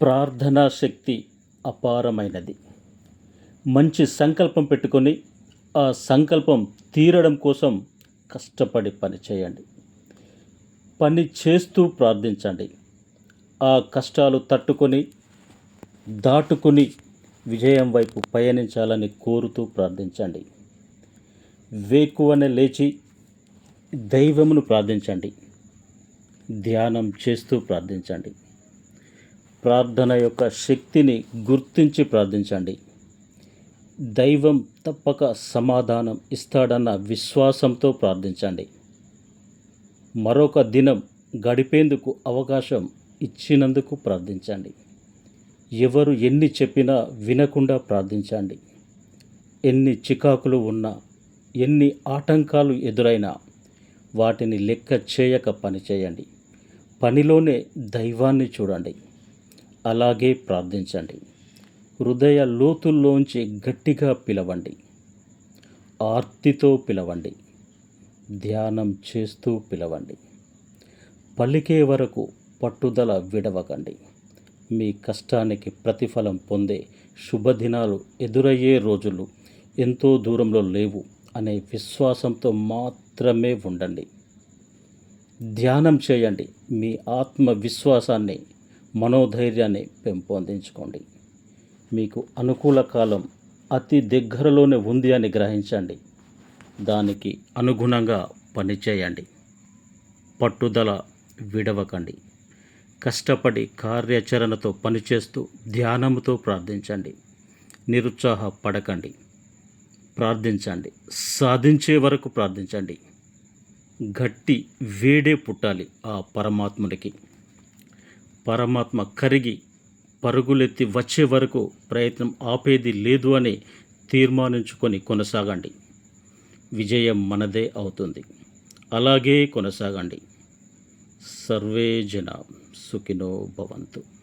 ప్రార్థనా శక్తి అపారమైనది. మంచి సంకల్పం పెట్టుకొని ఆ సంకల్పం తీరడం కోసం కష్టపడి పని చేయండి. పని చేస్తూ ప్రార్థించండి. ఆ కష్టాలు తట్టుకొని దాటుకొని విజయం వైపు పయనించాలని కోరుతూ ప్రార్థించండి. వేకువనే లేచి దైవమును ప్రార్థించండి. ధ్యానం చేస్తూ ప్రార్థించండి. ప్రార్థన యొక్క శక్తిని గుర్తించి ప్రార్థించండి. దైవం తప్పక సమాధానం ఇస్తాడన్న విశ్వాసంతో ప్రార్థించండి. మరొక దినం గడిపేందుకు అవకాశం ఇచ్చినందుకు ప్రార్థించండి. ఎవరు ఎన్ని చెప్పినా వినకుండా ప్రార్థించండి. ఎన్ని చికాకులు ఉన్నా ఎన్ని ఆటంకాలు ఎదురైనా వాటిని లెక్క చేయక పని చేయండి. పనిలోనే దైవాన్ని చూడండి. అలాగే ప్రార్థించండి. హృదయ లోతుల్లోంచి గట్టిగా పిలవండి. ఆర్తితో పిలవండి. ధ్యానం చేస్తూ పిలవండి. పలికే వరకు పట్టుదల విడవకండి. మీ కష్టానికి ప్రతిఫలం పొందే శుభదినాలు ఎదురయ్యే రోజులు ఎంతో దూరంలో లేవు అనే విశ్వాసంతో మాత్రమే ఉండండి. ధ్యానం చేయండి. మీ ఆత్మవిశ్వాసాన్ని మనోధైర్యాన్ని పెంపొందించుకోండి మీకు అనుకూల కాలం అతి దగ్గరలోనే ఉంది అని గ్రహించండి. దానికి అనుగుణంగా పనిచేయండి పట్టుదల విడవకండి. కష్టపడి కార్యాచరణతో పనిచేస్తూ ధ్యానంతో ప్రార్థించండి. నిరుత్సాహపడకండి. ప్రార్థించండి. సాధించే వరకు ప్రార్థించండి. గట్టి వేడే పుట్టాలి ఆ పరమాత్ముడికి పరమాత్మ కరిగి పరుగులెత్తి వచ్చే వరకు ప్రయత్నం ఆపేది లేదు అని తీర్మానించుకొని కొనసాగండి. విజయం మనదే అవుతుంది. అలాగే కొనసాగండి. సర్వే జన సుఖినో భవంతు.